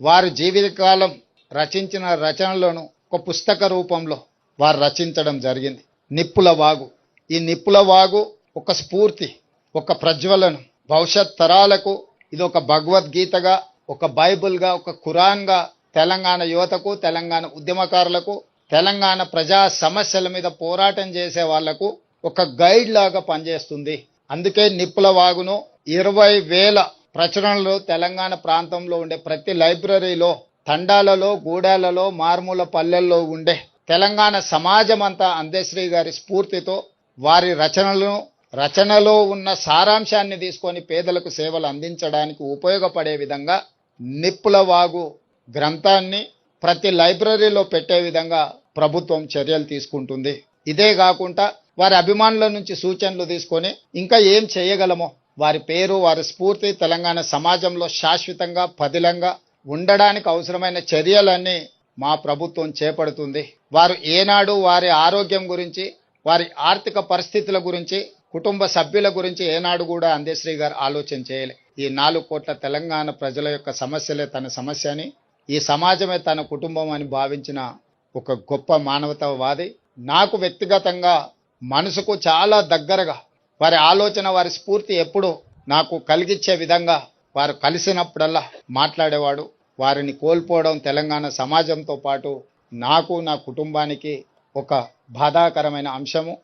వారి జీవితకాలం రచించిన రచనలను ఒక పుస్తక రూపంలో వారు రచించడం జరిగింది. నిప్పుల వాగు. ఈ నిప్పుల వాగు ఒక స్ఫూర్తి ఒక ప్రజ్వలను. భవిష్యత్ తరాలకు ఇది ఒక భగవద్గీతగా ఒక బైబుల్గా ఒక ఖురాన్గా తెలంగాణ యువతకు తెలంగాణ ఉద్యమకారులకు తెలంగాణ ప్రజా సమస్యల మీద పోరాటం చేసే వాళ్ళకు ఒక గైడ్ లాగా పనిచేస్తుంది. అందుకే నిప్పుల వాగును ఇరవై వేల ప్రచురణలు తెలంగాణ ప్రాంతంలో ఉండే ప్రతి లైబ్రరీలో తండాలలో గూడాలలో మారుమూల పల్లెల్లో ఉండే తెలంగాణ సమాజం అంతా అందశ్రీ గారి స్ఫూర్తితో వారి రచనలను రచనలో ఉన్న సారాంశాన్ని తీసుకొని పేదలకు సేవలు అందించడానికి ఉపయోగపడే విధంగా నిప్పుల వాగు గ్రంథాన్ని ప్రతి లైబ్రరీలో పెట్టే విధంగా ప్రభుత్వం చర్యలు తీసుకుంటుంది. ఇదే కాకుండా వారి అభిమానుల నుంచి సూచనలు తీసుకొని ఇంకా ఏం చేయగలమో వారి పేరు వారి స్ఫూర్తి తెలంగాణ సమాజంలో శాశ్వతంగా పదిలంగా ఉండడానికి అవసరమైన చర్యలన్నీ మా ప్రభుత్వం చేపడుతుంది. వారు ఏనాడు వారి ఆరోగ్యం గురించి వారి ఆర్థిక పరిస్థితుల గురించి కుటుంబ సభ్యుల గురించి ఏనాడు కూడా అందేశ్రీ గారు ఆలోచన చేయలే. ఈ నాలుగు కోట్ల తెలంగాణ ప్రజల యొక్క సమస్యలే తన సమస్య అని ఈ సమాజమే తన కుటుంబం అని భావించిన ఒక గొప్ప మానవతావాది. నాకు వ్యక్తిగతంగా మనసుకు చాలా దగ్గరగా వారి ఆలోచన వారి స్ఫూర్తి ఎప్పుడు నాకు కలిగించే విధంగా వారు కలిసినప్పుడల్లా మాట్లాడేవాడు. వారిని కోల్పోవడం తెలంగాణ సమాజంతో పాటు నాకు నా కుటుంబానికి ఒక బాధాకరమైన అంశము.